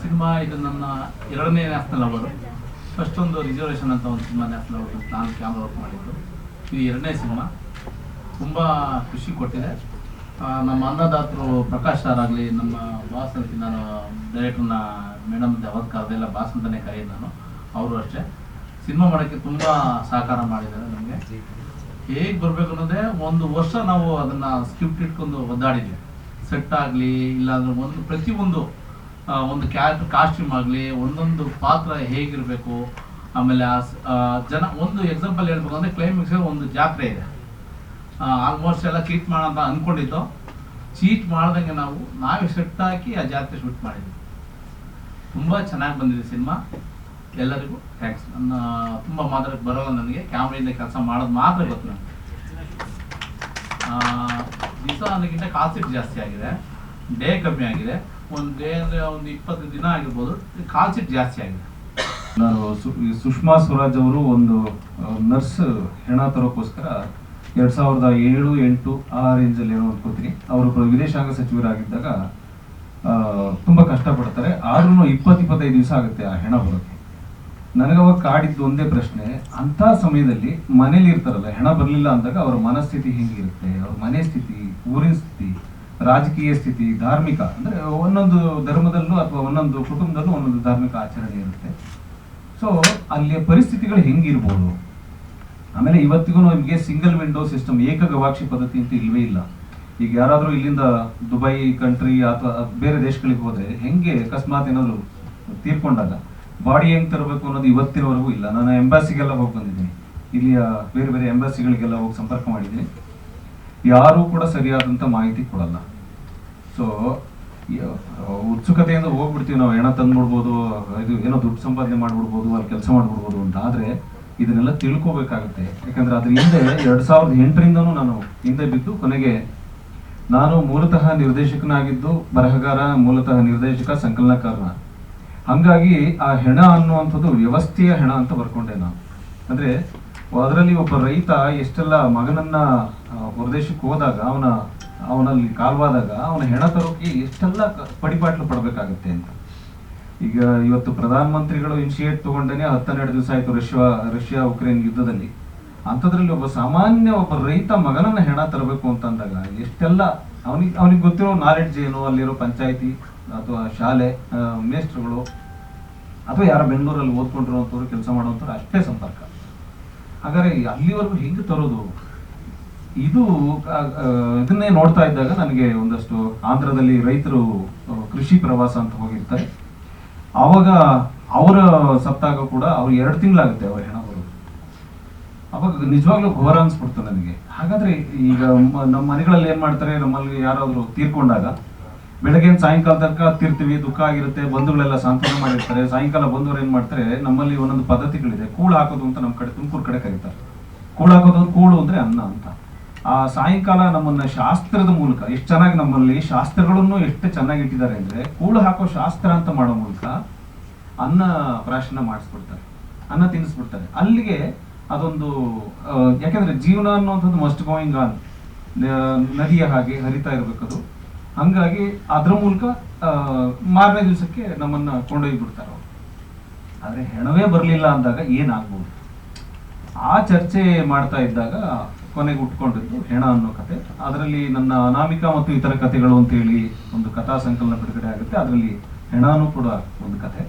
Cinema ಇದು ನನ್ನ ಎರಡನೇ ನ್ಯಾಷನಲ್ ಅವಾರ್ಡ್. ಫಸ್ಟ್ ಒಂದು ರಿಸರ್ವೇಷನ್ ಅಂತ ಒಂದು ಸಿನಿಮಾ ನ್ಯಾಷನಲ್ ಅವಾರ್ಡ್ ನಾನು ಕ್ಯಾಮ್ರಾ ವರ್ಕ್ ಮಾಡಿದ್ದು. ಇದು ಎರಡನೇ ಸಿನಿಮಾ. ತುಂಬ ಖುಷಿ ಕೊಟ್ಟಿದೆ. ನಮ್ಮ ಅನ್ನದಾತರು ಪ್ರಕಾಶ್ ಸರ್ ಆಗಲಿ, ನಮ್ಮ ಬಾಸ್ ನಾನು ಡೈರೆಕ್ಟರ್ನ ಮೇಡಮ್ ಯಾವತ್ತು ಕರೆದಿಲ್ಲ ಬಾಸ್ ಅಂತಲೇ ನಾನು. ಅವರು ಅಷ್ಟೇ. ಸಿನಿಮಾ ಮಾಡೋಕ್ಕೆ ತುಂಬ ಸಹಕಾರ ಮಾಡಿದ್ದಾರೆ ನಮಗೆ. ಹೇಗೆ ಬರಬೇಕು ಅನ್ನೋದೇ ಒಂದು ವರ್ಷ ನಾವು ಅದನ್ನು ಸ್ಕ್ರಿಪ್ಟ್ ಇಟ್ಕೊಂಡು ಒದ್ದಾಡಿದ್ವಿ. ಸೆಟ್ ಆಗಲಿ, ಇಲ್ಲಾಂದ್ರೆ ಒಂದು ಪ್ರತಿಯೊಂದು ಒಂದು ಕ್ಯಾರೆಕ್ಟರ್ ಕಾಸ್ಟ್ಯೂಮ್ ಆಗಲಿ, ಒಂದೊಂದು ಪಾತ್ರ ಹೇಗಿರಬೇಕು, ಆಮೇಲೆ ಆ ಜನ, ಒಂದು ಎಕ್ಸಾಂಪಲ್ ಹೇಳ್ಬೇಕು ಅಂದರೆ ಕ್ಲೈಮ್ಯಾಕ್ಸ್ ಒಂದು ಜಾತ್ರೆ ಇದೆ. ಆಲ್ಮೋಸ್ಟ್ ಎಲ್ಲ ಚೀಟ್ ಮಾಡೋಣ ಅಂದ್ಕೊಂಡಿದ್ದು ಚೀಟ್ ಮಾಡ್ದಂಗೆ ನಾವು, ನಾವೇ ಸೆಟ್ ಹಾಕಿ ಆ ಜಾತ್ರೆ ಶೂಟ್ ಮಾಡಿದ್ವಿ. ತುಂಬ ಚೆನ್ನಾಗಿ ಬಂದಿದೆ ಸಿನಿಮಾ ಎಲ್ಲರಿಗೂ ಥ್ಯಾಂಕ್ಸ್ ನನ್ನ, ತುಂಬ ಮಾತಾಡಕ್ಕೆ ಬರೋಲ್ಲ ನನಗೆ. ಕ್ಯಾಮ್ರಿಂದ ಕೆಲಸ ಮಾಡೋದು ಮಾತ್ರ ಗೊತ್ತು ನನಗೆ ದಿವಸ ಅನ್ನೋಕ್ಕಿಂತ ಕಾಸಿಟ್ ಜಾಸ್ತಿ ಆಗಿದೆ. ಡೇ ಕಮ್ಮಿ ಆಗಿದೆ. ಒಂದು ಅಂದರೆ ಒಂದು ಇಪ್ಪತ್ತು ದಿನ ಆಗಿರ್ಬೋದು. ಕಾಲ್ಸಿಟ್ ಜಾಸ್ತಿ ಆಗಿದೆ. ನಾನು ಸುಷ್ಮಾ ಸ್ವರಾಜ್ ಅವರು ಒಂದು ನರ್ಸ್ ಹೆಣ ತರೋಕ್ಕೋಸ್ಕರ ಎರಡು ಸಾವಿರದ ಏಳು, ಎಂಟು ಆ ರೇಂಜಲ್ಲಿ ಏನೋ ಅನ್ಕೋತೀನಿ ಅವರು ವಿದೇಶಾಂಗ ಸಚಿವರಾಗಿದ್ದಾಗ ತುಂಬ ಕಷ್ಟಪಡ್ತಾರೆ. ಆದ್ರೂ ಇಪ್ಪತ್ತು, ಇಪ್ಪತ್ತೈದು ದಿವಸ ಆಗುತ್ತೆ ಆ ಹೆಣ ಬರೋಕ್ಕೆ. ನನಗೆ ಅವಾಗ ಕಾಡಿದ್ದು ಒಂದೇ ಪ್ರಶ್ನೆ ಅಂತ ಸಮಯದಲ್ಲಿ ಮನೇಲಿ ಇರ್ತಾರಲ್ಲ, ಹೆಣ ಬರಲಿಲ್ಲ ಅಂದಾಗ ಅವರ ಮನಸ್ಥಿತಿ ಹೆಂಗಿರುತ್ತೆ? ಅವ್ರ ಮನೆ ಸ್ಥಿತಿ, ಊರಿನ ಸ್ಥಿತಿ ರಾಜಕೀಯ ಸ್ಥಿತಿ, ಧಾರ್ಮಿಕ, ಅಂದ್ರೆ ಒಂದೊಂದು ಧರ್ಮದಲ್ಲೂ ಅಥವಾ ಒಂದೊಂದು ಕುಟುಂಬದಲ್ಲೂ ಒಂದೊಂದು ಧಾರ್ಮಿಕ ಆಚರಣೆ ಇರುತ್ತೆ. ಸೊ ಅಲ್ಲಿಯ ಪರಿಸ್ಥಿತಿಗಳು ಹೆಂಗಿರ್ಬೋದು? ಆಮೇಲೆ ಇವತ್ತಿಗೂ ನಿಮಗೆ ಸಿಂಗಲ್ ವಿಂಡೋ ಸಿಸ್ಟಮ್ ಏಕ ಗವಾಕ್ಷಿ ಪದ್ಧತಿ ಅಂತ ಇಲ್ವೇ ಇಲ್ಲ. ಈಗ ಯಾರಾದರೂ ಇಲ್ಲಿಂದ ದುಬೈ ಕಂಟ್ರಿ ಅಥವಾ ಬೇರೆ ದೇಶಗಳಿಗೆ ಹೋದ್ರೆ ಹೆಂಗೆ ಅಕಸ್ಮಾತ್ ಏನಾದರೂ ತೀರ್ಕೊಂಡಾಗ ಬಾಡಿ ಹೆಂಗ್ ತರಬೇಕು ಅನ್ನೋದು ಇವತ್ತಿನವರೆಗೂ ಇಲ್ಲ. ನಾನು ಎಂಬಾಸಿಗೆಲ್ಲ ಹೋಗಿ ಬಂದಿದ್ದೀನಿ. ಇಲ್ಲಿಯ ಬೇರೆ ಬೇರೆ ಎಂಬಾಸಿಗಳಿಗೆಲ್ಲ ಹೋಗಿ ಸಂಪರ್ಕ ಮಾಡಿದ್ದೀನಿ. ಯಾರೂ ಕೂಡ ಸರಿಯಾದಂಥ ಮಾಹಿತಿ ಕೊಡಲ್ಲ. ಸೊ ಉತ್ಸುಕತೆಯಿಂದ ಹೋಗ್ಬಿಡ್ತೀವಿ ನಾವು, ಹೆಣ ತಂದ್ಬಿಡ್ಬೋದು ಇದು ಏನೋ ದುಡ್ಡು ಸಂಪಾದನೆ ಮಾಡ್ಬಿಡ್ಬೋದು, ಅಲ್ಲಿ ಕೆಲಸ ಮಾಡ್ಬಿಡ್ಬೋದು ಅಂತ. ಆದ್ರೆ ಇದನ್ನೆಲ್ಲ ತಿಳ್ಕೋಬೇಕಾಗುತ್ತೆ. ಯಾಕಂದ್ರೆ ಅದ್ರ ಹಿಂದೆ ಎರಡ್ ಸಾವಿರದ ಎಂಟರಿಂದನೂ ನಾನು ಹಿಂದೆ ಬಿದ್ದು ಕೊನೆಗೆ ನಾನು ಮೂಲತಃ ನಿರ್ದೇಶಕನಾಗಿದ್ದು ಬರಹಗಾರ, ಮೂಲತಃ ನಿರ್ದೇಶಕ, ಸಂಕಲನಕಾರನ. ಹಂಗಾಗಿ ಆ ಹೆಣ ಅನ್ನುವಂಥದ್ದು ವ್ಯವಸ್ಥೆಯ ಹೆಣ ಅಂತ ಬರ್ಕೊಂಡೆ ನಾನು. ಅಂದ್ರೆ ಅದರಲ್ಲಿ ಒಬ್ಬ ರೈತ ಎಷ್ಟೆಲ್ಲ ಮಗನನ್ನ ಹೊರದೇಶಕ್ಕೆ ಹೋದಾಗ ಅವನ, ಅವನಲ್ಲಿ ಕಾಲ್ವಾದಾಗ ಅವನ ಹೆಣ ತರೋಕೆ ಎಷ್ಟೆಲ್ಲ ಪಡಿಪಾಟ್ಲು ಪಡಬೇಕಾಗುತ್ತೆ ಅಂತ. ಈಗ ಇವತ್ತು ಪ್ರಧಾನಮಂತ್ರಿಗಳು ಇನಿಷಿಯೇಟ್ ತಗೊಂಡೇನೆ ಹತ್ತೆರಡು ದಿವಸ ಆಯ್ತು ರಷ್ಯಾ ರಷ್ಯಾ ಉಕ್ರೇನ್ ಯುದ್ಧದಲ್ಲಿ. ಅಂಥದ್ರಲ್ಲಿ ಒಬ್ಬ ಸಾಮಾನ್ಯ ಒಬ್ಬ ರೈತ ಮಗನನ್ನ ಹೆಣ ತರಬೇಕು ಅಂತ ಅಂದಾಗ ಎಷ್ಟೆಲ್ಲ, ಅವನಿಗೆ ಅವನಿಗೆ ಗೊತ್ತಿರೋ ನಾಲೆಡ್ಜ್ ಏನು? ಅಲ್ಲಿರೋ ಪಂಚಾಯಿತಿ ಅಥವಾ ಶಾಲೆ ಮೇಸ್ಟ್ರುಗಳು ಅಥವಾ ಯಾರ ಬೆಂಗಳೂರಲ್ಲಿ ಓದ್ಕೊಂಡಿರುವಂಥವ್ರು ಕೆಲಸ ಮಾಡುವಂಥವ್ರು ಅಷ್ಟೇ ಸಂಪರ್ಕ. ಹಾಗಾದ್ರೆ ಅಲ್ಲಿವರೆಗೂ ಹೆಂಗೆ ತರೋದು? ಇದು ಇದನ್ನೇ ನೋಡ್ತಾ ಇದ್ದಾಗ ನನಗೆ ಒಂದಷ್ಟು ಆಂಧ್ರದಲ್ಲಿ ರೈತರು ಕೃಷಿ ಪ್ರವಾಸ ಅಂತ ಹೋಗಿರ್ತಾರೆ. ಆವಾಗ ಅವರ ಸತ್ತಾಗ ಕೂಡ ಅವ್ರು ಎರಡು ತಿಂಗಳಾಗುತ್ತೆ ಅವ್ರ ಹೆಣ ಬರೋದು. ಅವಾಗ ನಿಜವಾಗ್ಲೂ ಘೋರ ಅನ್ಸ್ಬಿಡ್ತು ನನಗೆ. ಹಾಗಾದ್ರೆ ಈಗ ನಮ್ಮ ಮನೆಗಳಲ್ಲಿ ಏನ್ ಮಾಡ್ತಾರೆ, ನಮ್ಮಲ್ಲಿ ಯಾರಾದ್ರೂ ತೀರ್ಕೊಂಡಾಗ ಬೆಳಗ್ಗೆ ಸಾಯಂಕಾಲ ತನಕ ತೀರ್ತೀವಿ, ದುಃಖ ಆಗಿರುತ್ತೆ, ಬಂಧುಗಳೆಲ್ಲ ಸಾಂತ್ವನ ಮಾಡಿರ್ತಾರೆ, ಸಾಯಂಕಾಲ ಬಂದವರು ಏನ್ ಮಾಡ್ತಾರೆ, ನಮ್ಮಲ್ಲಿ ಒಂದೊಂದು ಪದ್ಧತಿಗಳಿದೆ. ಕೂಳು ಹಾಕೋದು ಅಂತ ನಮ್ಮ ಕಡೆ ತುಮಕೂರು ಕಡೆ ಕರೀತಾರೆ. ಕೂಳು ಹಾಕೋದು ಕೂಳು ಅಂದ್ರೆ ಅನ್ನ ಅಂತ. ಆ ಸಾಯಂಕಾಲ ನಮ್ಮನ್ನ ಶಾಸ್ತ್ರದ ಮೂಲಕ, ಎಷ್ಟು ಚೆನ್ನಾಗಿ ನಮ್ಮಲ್ಲಿ ಶಾಸ್ತ್ರಗಳನ್ನು ಎಷ್ಟು ಚೆನ್ನಾಗಿ ಇಟ್ಟಿದ್ದಾರೆ ಅಂದ್ರೆ ಕೂಳು ಹಾಕೋ ಶಾಸ್ತ್ರ ಅಂತ ಮಾಡೋ ಮೂಲಕ ಅನ್ನ ಪ್ರಾಶನ ಮಾಡಿಸ್ಬಿಡ್ತಾರೆ. ಅನ್ನ ತಿನ್ನಿಸ್ಬಿಡ್ತಾರೆ ಅಲ್ಲಿಗೆ ಅದೊಂದು ಯಾಕೆಂದ್ರೆ ಜೀವನ ಅನ್ನುವಂಥದ್ದು ಮಸ್ಟ್ ಗೋಯಿಂಗ್ ಆನ್ ನದಿಯ ಹಾಗೆ ಹರಿತಾ ಇರಬೇಕದು ಹಂಗಾಗಿ ಅದ್ರ ಮೂಲಕ ಮಾರನೇ ದಿವಸಕ್ಕೆ ನಮ್ಮನ್ನ ಕೊಂಡೊಯ್ಬಿಡ್ತಾರೆ ಆದರೆ ಆದ್ರೆ ಹೆಣವೇ ಬರಲಿಲ್ಲ ಅಂದಾಗ ಏನಾಗ್ಬೋದು? ಆ ಚರ್ಚೆ ಮಾಡ್ತಾ ಇದ್ದಾಗ ಕೊನೆಗೆ ಉಟ್ಕೊಂಡಿದ್ದು ಹೆಣ ಅನ್ನೋ ಕತೆ. ಅದರಲ್ಲಿ ನನ್ನ ಅನಾಮಿಕ ಮತ್ತು ಇತರ ಕಥೆಗಳು ಅಂತೇಳಿ ಒಂದು ಕಥಾ ಸಂಕಲನ ಬಿಡುಗಡೆ ಆಗುತ್ತೆ. ಅದರಲ್ಲಿ ಹೆಣಾನು ಕೂಡ ಒಂದು ಕತೆ.